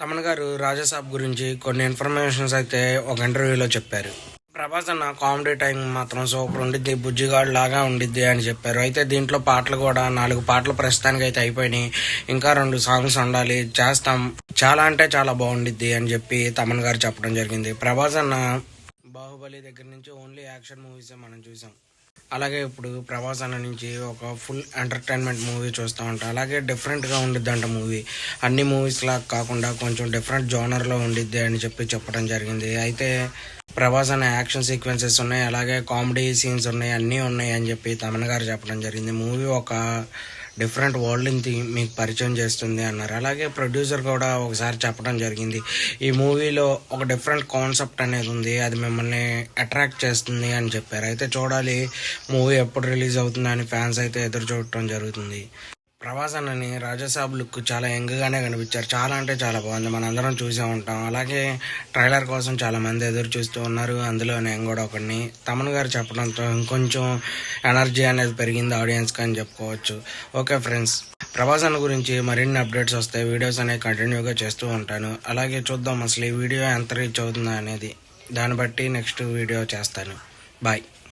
తమన్ గారు రాజాసాబ్ గురించి కొన్ని ఇన్ఫర్మేషన్స్ అయితే ఒక ఇంటర్వ్యూలో చెప్పారు. ప్రభాస్ అన్న కామెడీ టైం మాత్రం సూపర్ ఉండిద్ది బుజ్జిగాడు లాగా ఉండిద్ది అని చెప్పారు. అయితే దీంట్లో పాటలు కూడా నాలుగు పాటలు ప్రస్తుతానికి అయితే అయిపోయినాయి. ఇంకా రెండు సాంగ్స్ ఉండాలి చేస్తాం. చాలా అంటే చాలా బాగుండిద్ది అని చెప్పి తమన్ గారు చెప్పడం జరిగింది. ప్రభాస్ అన్న బాహుబలి దగ్గర నుంచి ఓన్లీ యాక్షన్ మూవీసే మనం చూసాం. అలాగే ఇప్పుడు ప్రభాస్ అన్న నుంచి ఒక ఫుల్ ఎంటర్టైన్మెంట్ మూవీ చూస్తూ ఉంటాం. అలాగే డిఫరెంట్గా ఉండిద్ది అంట మూవీ అన్ని మూవీస్ లా కాకుండా కొంచెం డిఫరెంట్ జోనర్లో ఉండిద్ది అని చెప్పి చెప్పడం జరిగింది. అయితే ప్రభాస్ అనే యాక్షన్ సీక్వెన్సెస్ ఉన్నాయి అలాగే కామెడీ సీన్స్ ఉన్నాయి అన్నీ ఉన్నాయి అని చెప్పి తమన్ గారు చెప్పడం జరిగింది. మూవీ ఒక డిఫరెంట్ వరల్డ్ని మీకు పరిచయం చేస్తుంది అన్నారు. అలాగే ప్రొడ్యూసర్ కూడా ఒకసారి చెప్పడం జరిగింది. ఈ మూవీలో ఒక డిఫరెంట్ కాన్సెప్ట్ అనేది ఉంది. అది మిమ్మల్ని అట్రాక్ట్ చేస్తుంది అని చెప్పారు. అయితే చూడాలి మూవీ ఎప్పుడు రిలీజ్ అవుతుందని ఫ్యాన్స్ అయితే ఎదురు చూడటం జరుగుతుంది. ప్రభాస్ అన్నని రాజాసాబ్ లుక్ చాలా యంగ్గానే కనిపించారు. చాలా అంటే చాలా బాగుంది. మన అందరం చూసే ఉంటాం. అలాగే ట్రైలర్ కోసం చాలా మంది ఎదురు చూస్తూ ఉన్నారు. అందులో నేను కూడా ఒకడిని. తమన్ గారు చెప్పడంతో ఇంకొంచెం ఎనర్జీ అనేది పెరిగింది ఆడియన్స్కి అని చెప్పుకోవచ్చు. ఓకే ఫ్రెండ్స్ ప్రభాస్ అన్న గురించి మరిన్ని అప్డేట్స్ వస్తాయి. వీడియోస్ అనేవి కంటిన్యూగా చేస్తూ ఉంటాను. అలాగే చూద్దాం అసలు ఈ వీడియో ఎంత రీచ్ అవుతుందా అనేది. దాన్ని బట్టి నెక్స్ట్ వీడియో చేస్తాను. బాయ్.